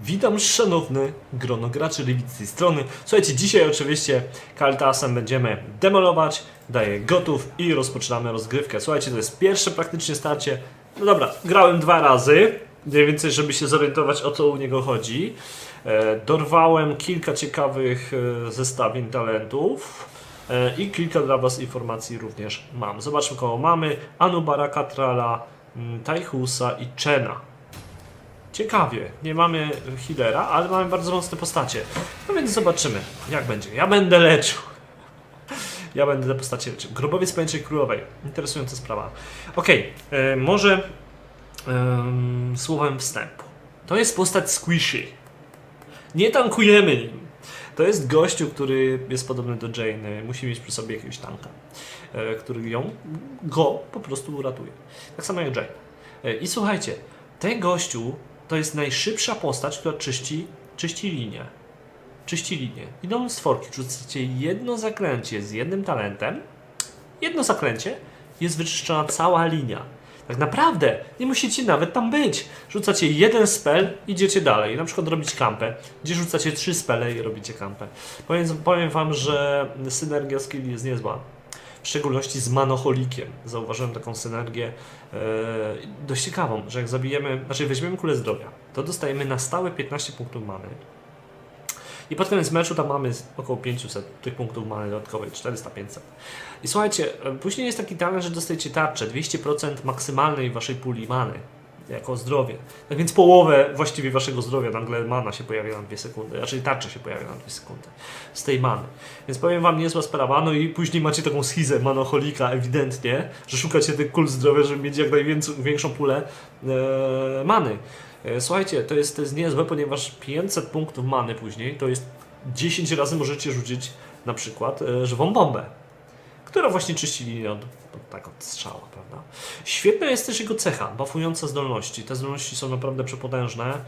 Witam szanowny grono graczy Revit z tej strony. Słuchajcie, dzisiaj oczywiście Kaltasem będziemy demolować, daję gotów i rozpoczynamy rozgrywkę. Słuchajcie, to jest pierwsze praktycznie starcie. No dobra, grałem dwa razy, mniej więcej, żeby się zorientować o co u niego chodzi. E, dorwałem kilka ciekawych e, zestawień talentów. E, I kilka dla Was informacji również mam. Zobaczmy kogo mamy. Anubara Katrala, mm, Tajhusa i Chena. Ciekawie, nie mamy healera, ale mamy bardzo mocne postacie. No więc zobaczymy, jak będzie. Ja będę leczył. Ja będę te postacie leczył. Grobowiec Pęczej Królowej. Interesująca sprawa. Okej, e, może em, słowem wstępu. To jest postać Squishy. Nie tankujemy nim. To jest gościu, który jest podobny do Jane. Musi mieć przy sobie jakiegoś tanka, e, który ją, go po prostu uratuje. Tak samo jak Jane. E, I słuchajcie, ten gościu to jest najszybsza postać, która czyści, czyści linię. Czyści linię. Idą stworki, rzucacie jedno zaklęcie z jednym talentem, jedno zaklęcie, jest wyczyszczona cała linia. Tak naprawdę nie musicie nawet tam być. Rzucacie jeden spell, idziecie dalej. Na przykład robić kampę, gdzie rzucacie trzy spele i robicie kampę. Powiem, powiem wam, że synergia skill jest niezła. W szczególności z manoholikiem. Zauważyłem taką synergię e, dość ciekawą, że jak zabijemy, znaczy weźmiemy kulę zdrowia, to dostajemy na stałe 15 punktów many. I pod koniec meczu tam mamy około 500 tych punktów mamy dodatkowej, 400-500. I słuchajcie, e, później jest taki talent, że dostajecie tarczę, 200% maksymalnej waszej puli many, jako zdrowie. Tak więc połowę właściwie waszego zdrowia nagle mana się pojawia na 2 sekundy, raczej tarcza się pojawia na 2 sekundy z tej many. Więc powiem wam, niezła sprawa, no i później macie taką schizę manocholika ewidentnie, że szukacie tych kul zdrowia, żeby mieć jak największą pulę e, many. E, Słuchajcie, to jest, to jest niezłe, ponieważ 500 punktów many później to jest 10 razy możecie rzucić na przykład e, żywą bombę, która właśnie czyści od, od, tak od strzała, prawda? Świetna jest też jego cecha, buffująca zdolności. Te zdolności są naprawdę przepotężne, e,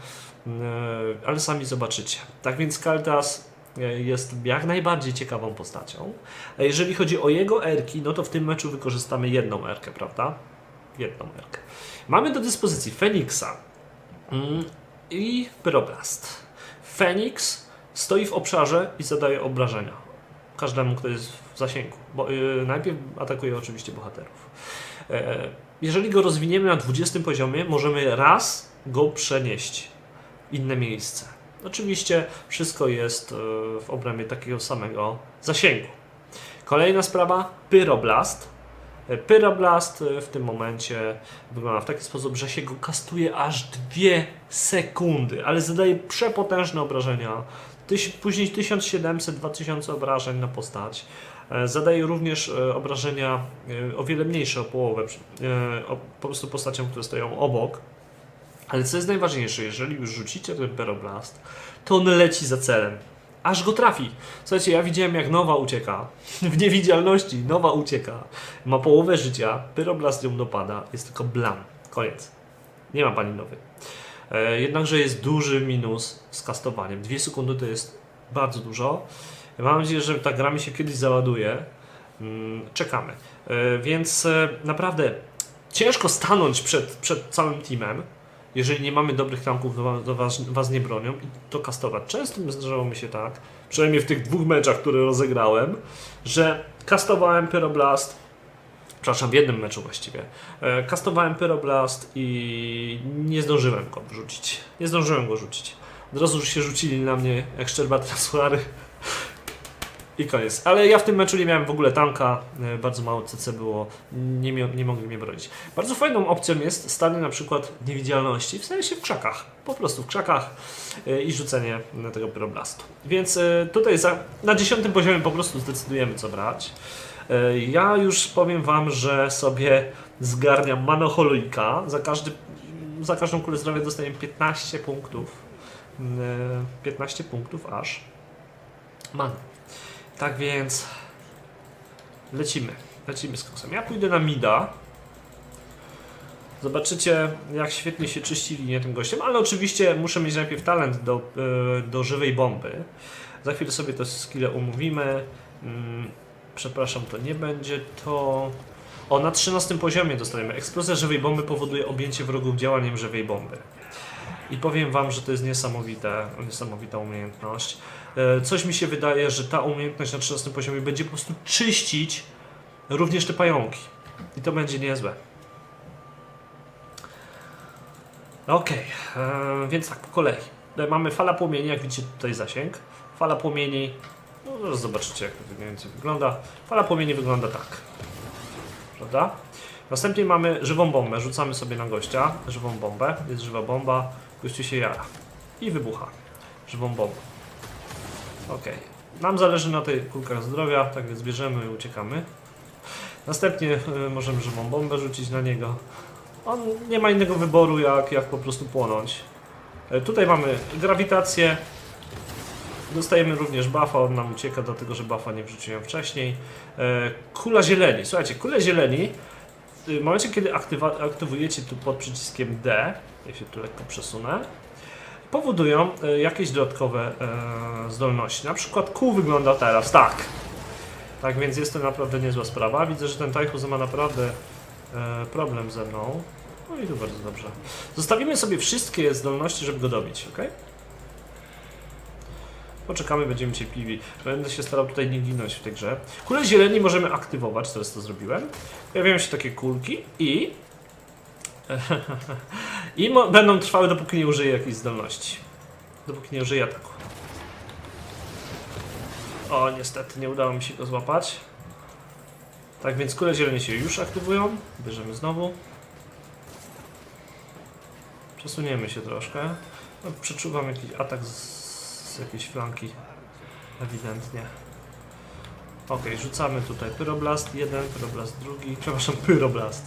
ale sami zobaczycie. Tak więc Kaltas jest jak najbardziej ciekawą postacią. A jeżeli chodzi o jego erki, no to w tym meczu wykorzystamy jedną erkę, prawda? Jedną erkę. Mamy do dyspozycji Feniksa, i Pyroblast. Feniks stoi w obszarze i zadaje obrażenia każdemu, kto jest w zasięgu. Bo, yy, najpierw atakuje oczywiście bohaterów. E, jeżeli go rozwiniemy na 20 poziomie, możemy raz go przenieść w inne miejsce. Oczywiście wszystko jest e, w obrębie takiego samego zasięgu. Kolejna sprawa, Pyroblast. Pyroblast e, w tym momencie wygląda w taki sposób, że się go kastuje aż 2 sekundy, ale zadaje przepotężne obrażenia. Tyś, później 1700-2000 obrażeń na postać. E, Zadaje również e, obrażenia o wiele mniejsze o połowę, po prostu postaciom, które stoją obok. Ale co jest najważniejsze, jeżeli już rzucicie ten Pyroblast, to on leci za celem. Aż go trafi. Słuchajcie, ja widziałem jak Nowa ucieka. W niewidzialności Nowa ucieka. Ma połowę życia, Pyroblast ją dopada, jest tylko blam. Koniec. Nie ma pani Nowy. E, jednakże jest duży minus z kastowaniem. Dwie sekundy to jest bardzo dużo. Mam nadzieję, że ta gra mi się kiedyś załaduje. Mm, Czekamy. E, Więc e, naprawdę ciężko stanąć przed, przed całym teamem, jeżeli nie mamy dobrych tanków, to was, was, nie bronią i to kastować. Często zdarzało mi się tak, przynajmniej w tych dwóch meczach, które rozegrałem, że kastowałem Pyroblast, przepraszam, w jednym meczu właściwie, e, kastowałem Pyroblast i nie zdążyłem go wrzucić. Nie zdążyłem go rzucić. Od razu się rzucili na mnie jak szczerbaty na. I koniec. Ale ja w tym meczu nie miałem w ogóle tanka, e, bardzo mało CC było, nie, nie mogli mnie bronić. Bardzo fajną opcją jest stanie na przykład niewidzialności, w sensie w krzakach, po prostu w krzakach e, i rzucenie tego pyroblastu. Więc e, tutaj za, na dziesiątym poziomie po prostu zdecydujemy co brać. Ja już powiem Wam, że sobie zgarniam manoholika, za, każdy, za każdą kulę zdrowia dostaję 15 punktów, e, 15 punktów aż many. Tak więc lecimy. Lecimy z koksem. Ja pójdę na mida. Zobaczycie, jak świetnie się czyści linię tym gościem, ale oczywiście muszę mieć najpierw talent do, e, do żywej bomby. Za chwilę sobie te skille umówimy. Mm, Przepraszam, to nie będzie to. O, na 13 poziomie dostajemy. Eksplozja żywej bomby powoduje objęcie wrogów działaniem żywej bomby. I powiem wam, że to jest niesamowite, niesamowita umiejętność. E, Coś mi się wydaje, że ta umiejętność na 13 poziomie będzie po prostu czyścić również te pająki. I to będzie niezłe. Okej, e, więc tak, po kolei. E, Mamy fala płomieni, jak widzicie tutaj zasięg. Fala płomieni, no zobaczycie jak to mniej więcej wygląda. Fala płomieni wygląda tak. Prawda? Następnie mamy żywą bombę, rzucamy sobie na gościa żywą bombę, jest żywa bomba, gościu się jara i wybucha żywą bombą. Okej, nam zależy na tych kulkach zdrowia, tak więc bierzemy i uciekamy. Następnie y, możemy żywą bombę rzucić na niego. On nie ma innego wyboru jak, jak po prostu płonąć. E, Tutaj mamy grawitację. Dostajemy również buffa, on nam ucieka, dlatego że buffa nie wrzuciłem wcześniej. E, Kula zieleni. Słuchajcie, kule zieleni w momencie, kiedy aktywujecie tu pod przyciskiem D, ja się tu lekko przesunę, powodują e, jakieś dodatkowe e, zdolności. Na przykład kół wygląda teraz tak. Tak więc jest to naprawdę niezła sprawa. Widzę, że ten Tajchus ma naprawdę e, problem ze mną. No i to bardzo dobrze. Zostawimy sobie wszystkie zdolności, żeby go dobić, ok? Poczekamy, będziemy cierpliwi. Będę się starał tutaj nie ginąć w tej grze. Kule zieleni możemy aktywować, teraz to zrobiłem. Pojawiają się takie kulki i... I będą trwały, dopóki nie użyję jakiejś zdolności. Dopóki nie użyję ataku. O, niestety nie udało mi się go złapać. Tak więc kule zieleni się już aktywują. Bierzemy znowu. Przesuniemy się troszkę. No, przeczuwam jakiś atak z, z jakiejś flanki. Ewidentnie. Ok, rzucamy tutaj pyroblast jeden, pyroblast drugi, przepraszam, pyroblast.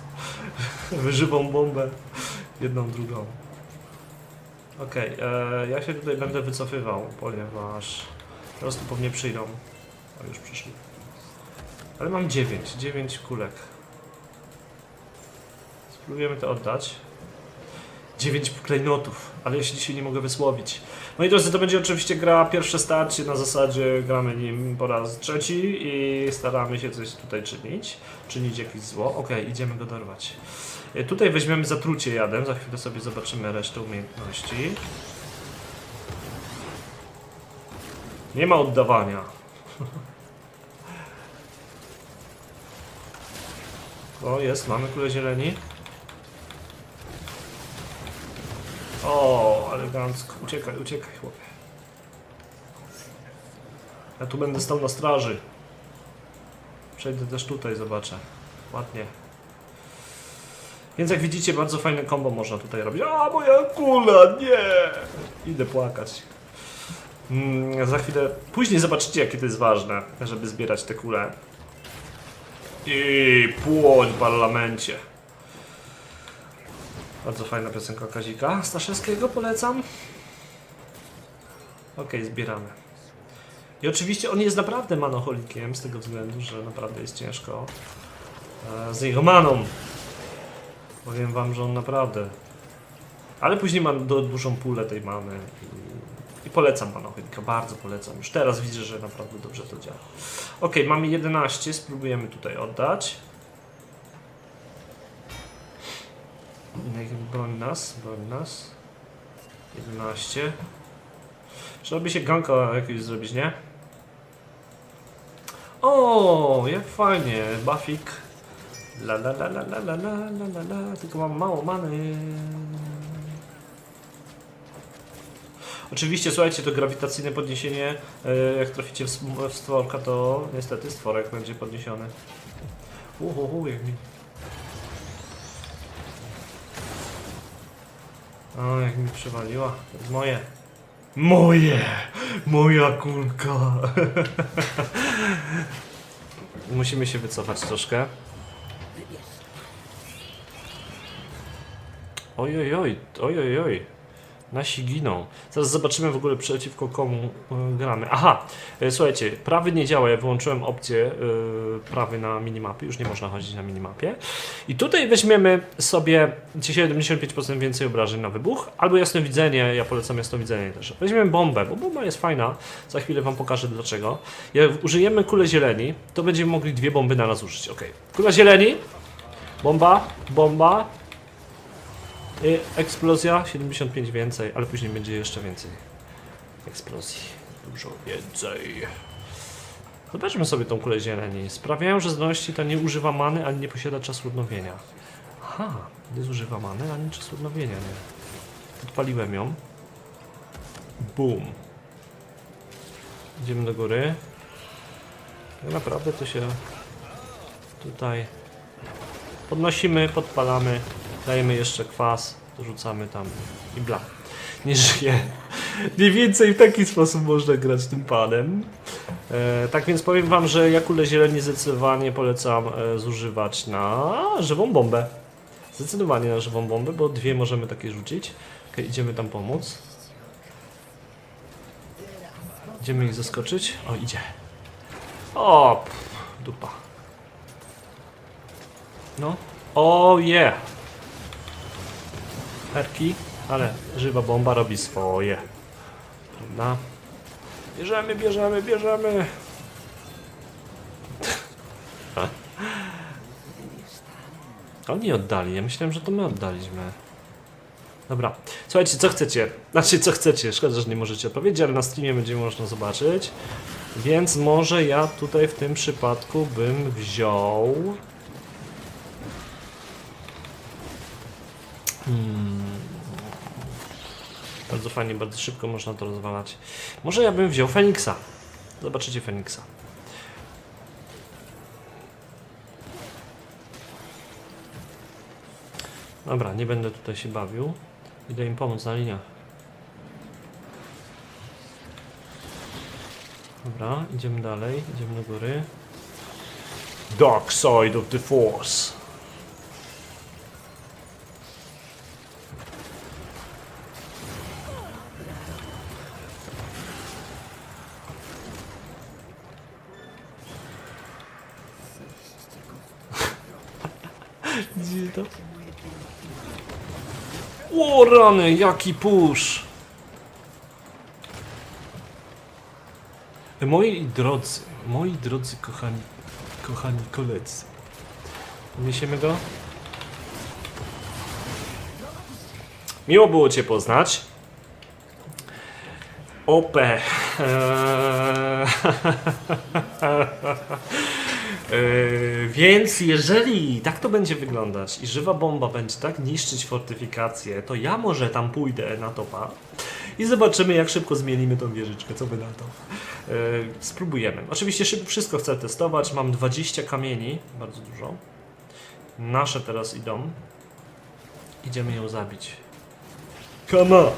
Żywą bombę, jedną, drugą. Ok, e, ja się tutaj będę wycofywał, ponieważ teraz tu po mnie przyjdą. O, już przyszli. Ale mam 9, 9 kulek. Spróbujemy to oddać. 9 klejnotów, ale ja się dzisiaj nie mogę wysłowić. Moi drodzy, to będzie oczywiście gra pierwsze starcie, na zasadzie gramy nim po raz trzeci i staramy się coś tutaj czynić, czynić jakieś zło. Ok, idziemy go dorwać. E, Tutaj weźmiemy zatrucie jadem, za chwilę sobie zobaczymy resztę umiejętności. Nie ma oddawania. O, jest, mamy kulę zieleni. O, elegancko. Uciekaj, uciekaj, chłopie. Ja tu będę stał na straży. Przejdę też tutaj, zobaczę. Ładnie. Więc jak widzicie, bardzo fajne combo można tutaj robić. A, moja kula, nie! Idę płakać. Mm, za chwilę, później zobaczycie, jakie to jest ważne, żeby zbierać te kule. I płoń parlamencie. Bardzo fajna piosenka Kazika Staszewskiego, polecam. Okej, zbieramy. I oczywiście on jest naprawdę manoholikiem, z tego względu, że naprawdę jest ciężko e, z jego maną. Powiem wam, że on naprawdę... Ale później mam do, dużą pulę tej mamy i, polecam manoholika, bardzo polecam. Już teraz widzę, że naprawdę dobrze to działa. Okej, mamy 11, spróbujemy tutaj oddać. Broń nas, broń nas. 11. Trzeba by się ganka jakiegoś zrobić, nie? O, jak fajnie, Buffik. La la la la la la la la la tylko mam mało many. Oczywiście, słuchajcie, to grawitacyjne podniesienie, e, jak traficie w, stworka, to niestety stworek będzie podniesiony. Uhu, jak mi O, jak mi przywaliła. To jest moje. Moje! Moja kulka! Musimy się wycofać troszkę. Oj, oj, oj, oj, oj, oj. Nasi giną. Zaraz zobaczymy w ogóle przeciwko komu y, gramy. Aha, y, słuchajcie, prawy nie działa. Ja wyłączyłem opcję y, prawy na minimapie. Już nie można chodzić na minimapie. I tutaj weźmiemy sobie dzisiaj 75% więcej obrażeń na wybuch, albo jasnowidzenie. Ja polecam jasnowidzenie też. Weźmiemy bombę, bo bomba jest fajna. Za chwilę Wam pokażę dlaczego. Jak użyjemy kulę zieleni, to będziemy mogli dwie bomby na raz użyć. Ok. Kula zieleni. Bomba, bomba. I eksplozja, 75 więcej, ale później będzie jeszcze więcej eksplozji. Dużo więcej. Zobaczmy sobie tą kulę zieleni. Sprawiają, że zdolności ta nie używa many, ani nie posiada czasu odnowienia. Aha, nie zużywa many, ani czasu odnowienia, nie. Podpaliłem ją. Boom. Idziemy do góry. Tak naprawdę to się tutaj podnosimy, podpalamy, dajemy jeszcze kwas, dorzucamy tam i bla. Nie żyje. Mniej więcej w taki sposób można grać tym panem. E, tak więc powiem wam, że ja kulę zieleni zdecydowanie polecam e, zużywać na żywą bombę. Zdecydowanie na żywą bombę, bo dwie możemy takie rzucić. Okej, idziemy tam pomóc. Idziemy ich zaskoczyć. O, idzie. O, pff, dupa. No. O, je. Yeah. Perki, ale żywa bomba robi swoje. Prawda? Bierzemy, bierzemy, bierzemy. Oni oddali, ja myślałem, że to my oddaliśmy. Dobra, słuchajcie, co chcecie? Znaczy, co chcecie? Szkoda, że nie możecie odpowiedzieć, ale na streamie będzie można zobaczyć. Więc może ja tutaj w tym przypadku bym wziął... Hmm. Bardzo fajnie, bardzo szybko można to rozwalać. Może ja bym wziął Feniksa. Zobaczycie Feniksa. Dobra, nie będę tutaj się bawił. Idę im pomóc na liniach. Dobra, idziemy dalej, idziemy do góry. Dark side of the force. Gdzie to? O rany, jaki push! Moi drodzy, moi drodzy kochani, kochani koledzy. Niesiemy go? Miło było Cię poznać. OP. Eee... Yy, więc jeżeli tak to będzie wyglądać i żywa bomba będzie tak niszczyć fortyfikację, to ja może tam pójdę na topa i zobaczymy jak szybko zmienimy tą wieżyczkę, co by na to. Yy, spróbujemy. Oczywiście szybko wszystko chcę testować, mam 20 kamieni, bardzo dużo. Nasze teraz idą. Idziemy ją zabić. Come on!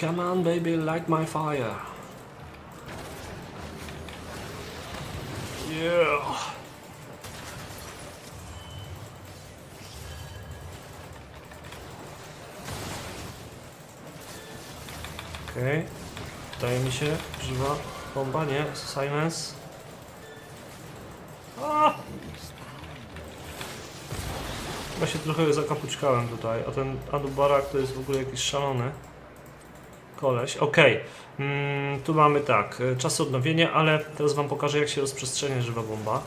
Come on baby, light my fire. Yeah. Okej. Wydaje mi się, żywa bomba, nie? Silence. A! Się trochę zakapućkałem tutaj, a ten Adubarak to jest w ogóle jakiś szalony koleś. Okej, mm, tu mamy tak, e, czas odnowienia, ale teraz wam pokażę jak się rozprzestrzenia żywa bomba.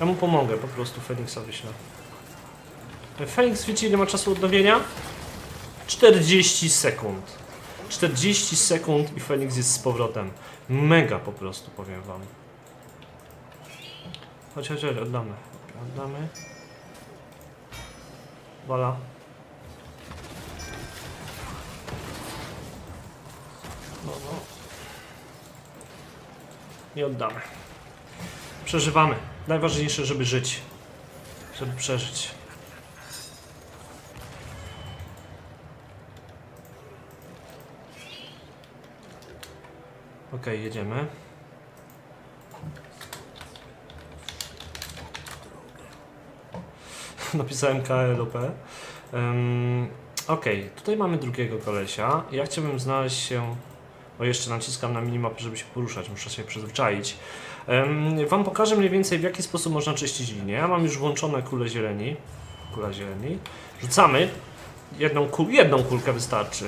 Ja mu pomogę, po prostu Feniksa wyślę. E, Feniks wiecie ile ma czasu odnowienia? 40 sekund. 40 sekund i Feniks jest z powrotem. Mega po prostu, powiem wam. Chodź, chodź, chodź, oddamy. Oddamy. Wola. No, no. Nie oddamy. Przeżywamy. Najważniejsze, żeby żyć. Żeby przeżyć. Okej, jedziemy. Napisałem KLOP. Um, Okej, tutaj mamy drugiego kolesia. Ja chciałbym znaleźć się. O, jeszcze naciskam na minimapę, żeby się poruszać, muszę się przyzwyczaić. Wam pokażę mniej więcej w jaki sposób można czyścić linię. Ja mam już włączone kule zieleni. Kula zieleni. Rzucamy. Jedną, kul jedną kulkę wystarczy.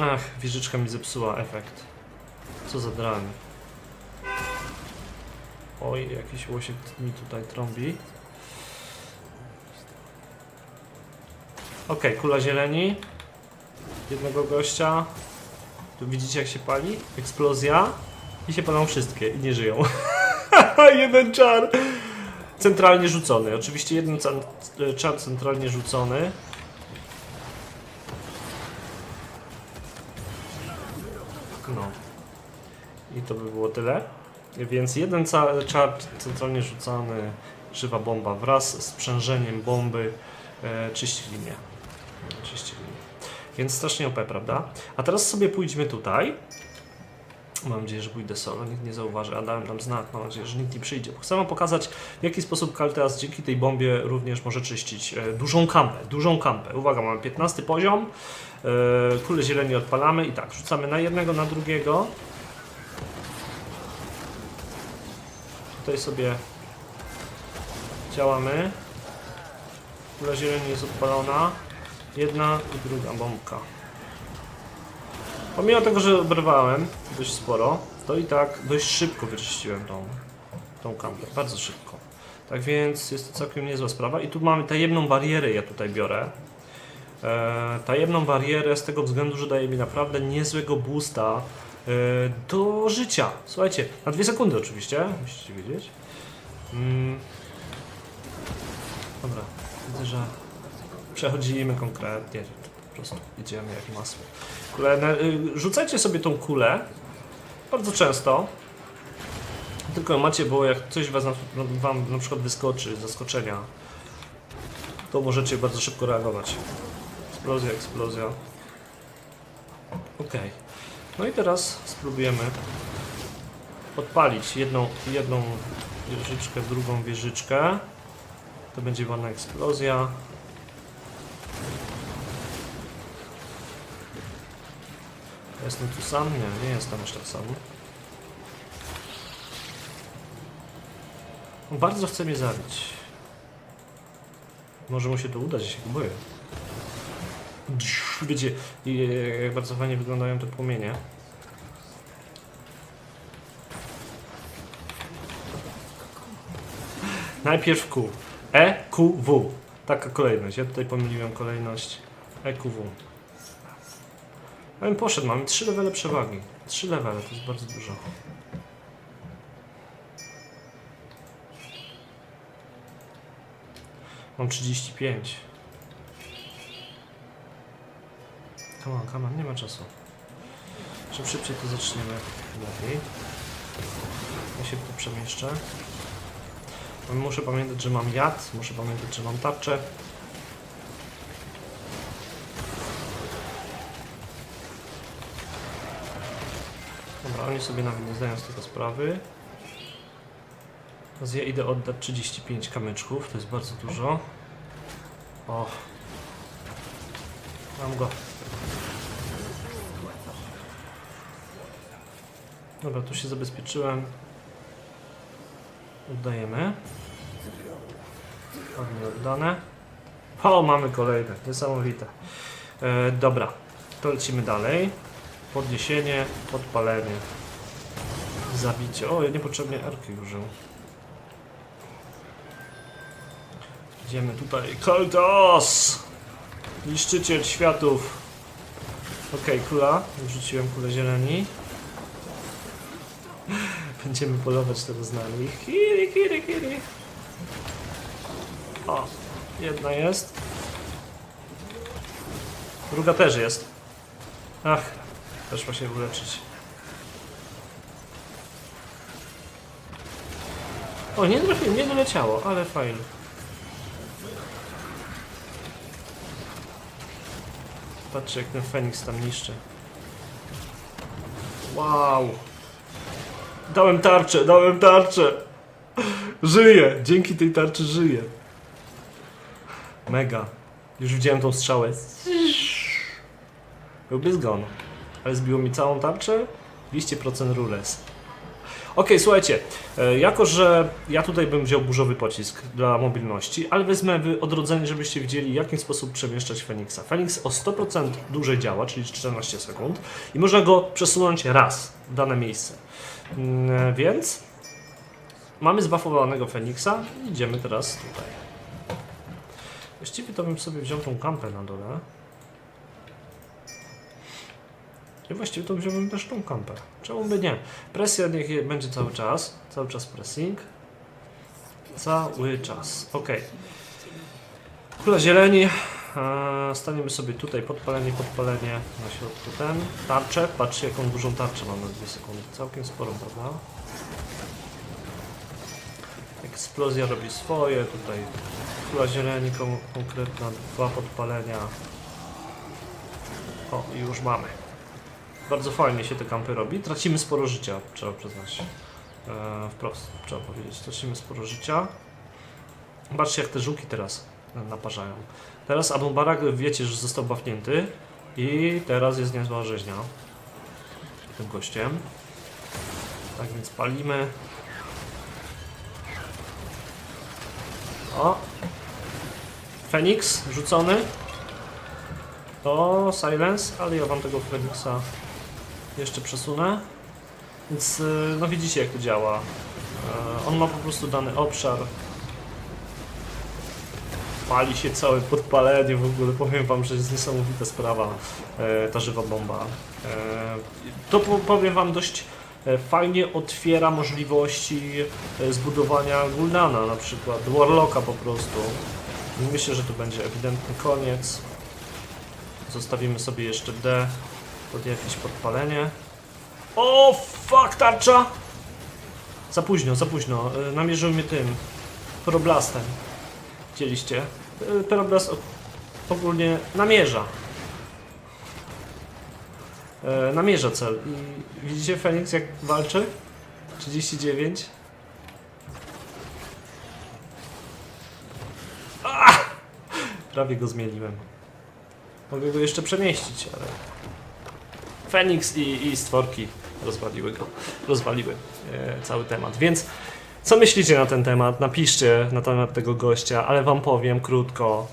Ach, wieżyczka mi zepsuła efekt. Co za dramy. Oj, jakiś łosiek mi tutaj trąbi. Okej, kula zieleni. Jednego gościa. Tu widzicie jak się pali? Eksplozja. I się palą wszystkie i nie żyją. jeden czar! Centralnie rzucony. Oczywiście jeden czar centralnie rzucony. No. I to by było tyle. Więc jeden czar centralnie rzucany, żywa bomba wraz z sprzężeniem bomby e, czyści linię. Czyści linię. Więc strasznie OP, prawda? A teraz sobie pójdźmy tutaj. Mam nadzieję, że pójdę solo, nikt nie zauważy, a dałem tam znak, mam nadzieję, że nikt nie przyjdzie. Bo chcę wam pokazać, w jaki sposób Kalteas dzięki tej bombie również może czyścić e, dużą kampę, dużą kampę. Uwaga, mamy 15 poziom, e, kule zieleni odpalamy i tak, rzucamy na jednego, na drugiego. Tutaj sobie działamy. Kula zieleni jest odpalona. Jedna i druga bombka. Pomimo tego, że oberwałem dość sporo, to i tak dość szybko wyczyściłem tą, tą kampę. Bardzo szybko. Tak więc jest to całkiem niezła sprawa. I tu mamy tajemną barierę, ja tutaj biorę. E, tajemną barierę z tego względu, że daje mi naprawdę niezłego boosta e, do życia. Słuchajcie, na dwie sekundy oczywiście, musicie wiedzieć. Mm. Dobra, widzę, że przechodzimy konkretnie. Po prostu idziemy jak masło. Kule, y, rzucajcie sobie tą kulę bardzo często. Tylko macie, bo jak coś was na, wam na przykład wyskoczy z zaskoczenia, to możecie bardzo szybko reagować. Eksplozja, eksplozja. Okej. No i teraz spróbujemy podpalić jedną, jedną wieżyczkę, drugą wieżyczkę. To będzie ładna eksplozja. Jestem tu sam? Nie, nie jestem aż tak sam. On Bardzo chce mnie zabić. Może mu się to udać, się go boję. Wiecie, e, jak bardzo fajnie wyglądają te płomienie. Najpierw Q. E, Q, W. Taka kolejność. Ja tutaj pomyliłem kolejność. E, Q, W. Ja bym poszedł, mamy 3 levele przewagi. 3 levele to jest bardzo dużo. Mam 35. Come on, come on, nie ma czasu. Czym szybciej to zaczniemy, lepiej. Ja się tu przemieszczę. Muszę pamiętać, że mam jad, muszę pamiętać, że mam tarczę. Dobra, oni sobie nawet nie zdają z tego sprawy. Teraz ja idę oddać 35 kamyczków, to jest bardzo dużo. O. Mam go. Dobra, tu się zabezpieczyłem. Oddajemy. Ładnie oddane. O, mamy kolejne. Niesamowite. E, dobra, to lecimy dalej. Podniesienie, podpalenie. Zabicie. O, ja niepotrzebnie arki użył. Idziemy tutaj. Kaltas! Niszczyciel światów. Okej, kula. Wrzuciłem kulę zieleni. Będziemy polować teraz na nich. Kiri, kiri, kiri. O, jedna jest. Druga też jest. Ach, też się uleczyć. O, nie trafiłem, nie doleciało, ale fajnie. Patrzcie jak ten Feniks tam niszczy. Wow. Dałem tarczę, dałem tarczę. Żyję, dzięki tej tarczy żyję. Mega. Już widziałem tą strzałę. Byłby zgon. Ale zbiło mi całą tarczę. 200% rules. Okej, słuchajcie, e, jako że ja tutaj bym wziął burzowy pocisk dla mobilności, ale wezmę odrodzenie, żebyście widzieli, w jaki sposób przemieszczać Feniksa. Feniks o 100% dłużej działa, czyli 14 sekund, i można go przesunąć raz w dane miejsce. Mm, Więc mamy zbafowanego Feniksa i idziemy teraz tutaj. Właściwie to bym sobie wziął tą kampę na dole. I właściwie to wziąłbym też tą kampę. Czemu by nie? Presja niech będzie cały czas. Cały czas pressing. Cały czas. Ok. Kula zieleni. Eee, Staniemy sobie tutaj. Podpalenie, podpalenie. Na środku ten. Tarczę. Patrzcie jaką dużą tarczę mam na 2 sekundy. Całkiem sporą, prawda? Eksplozja robi swoje. Tutaj kula zieleni kon konkretna. Dwa podpalenia. O, już mamy. Bardzo fajnie się te kampy robi. Tracimy sporo życia, trzeba przyznać. E, wprost, trzeba powiedzieć. Tracimy sporo życia. Zobaczcie, jak te żuki teraz naparzają. Teraz Abu Barak, wiecie, że został bafnięty i teraz jest niezła rzeźnia tym gościem. Tak więc palimy. O! Feniks rzucony. To silence, ale ja wam tego Feniksa jeszcze przesunę. Więc y, no widzicie jak to działa. E, On ma po prostu dany obszar. Pali się całe podpalenie w ogóle. Powiem wam, że jest niesamowita sprawa e, ta żywa bomba. To po- powiem wam dość fajnie otwiera możliwości zbudowania Guldana na przykład. Warlocka po prostu. Myślę, że to będzie ewidentny koniec. Zostawimy sobie jeszcze D pod jakieś podpalenie. O, fuck, tarcza! Za późno, za późno. Y, Namierzył mnie tym. Peroblastem. Widzieliście? Y, Peroblast o- ogólnie namierza. E, namierza cel. I widzicie Feniks jak walczy? 39. Ah! Prawie go zmieniłem. Mogę go jeszcze przemieścić, ale... Feniks i, i stworki rozwaliły go, rozwaliły e, cały temat. Więc co myślicie na ten temat? Napiszcie na temat tego gościa, ale wam powiem krótko.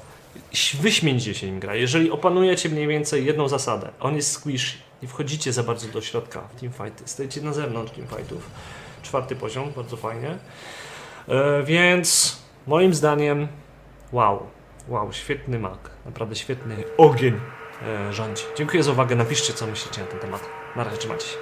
Wyśmienicie się nim gra. Jeżeli opanujecie mniej więcej jedną zasadę, on jest squishy, nie wchodzicie za bardzo do środka w teamfighty, stajecie na zewnątrz teamfightów. Czwarty poziom, bardzo fajnie. E, więc moim zdaniem, wow, wow, świetny mak, naprawdę świetny ogień rządzi. Dziękuję za uwagę, napiszcie co myślicie na ten temat. Na razie, trzymajcie się.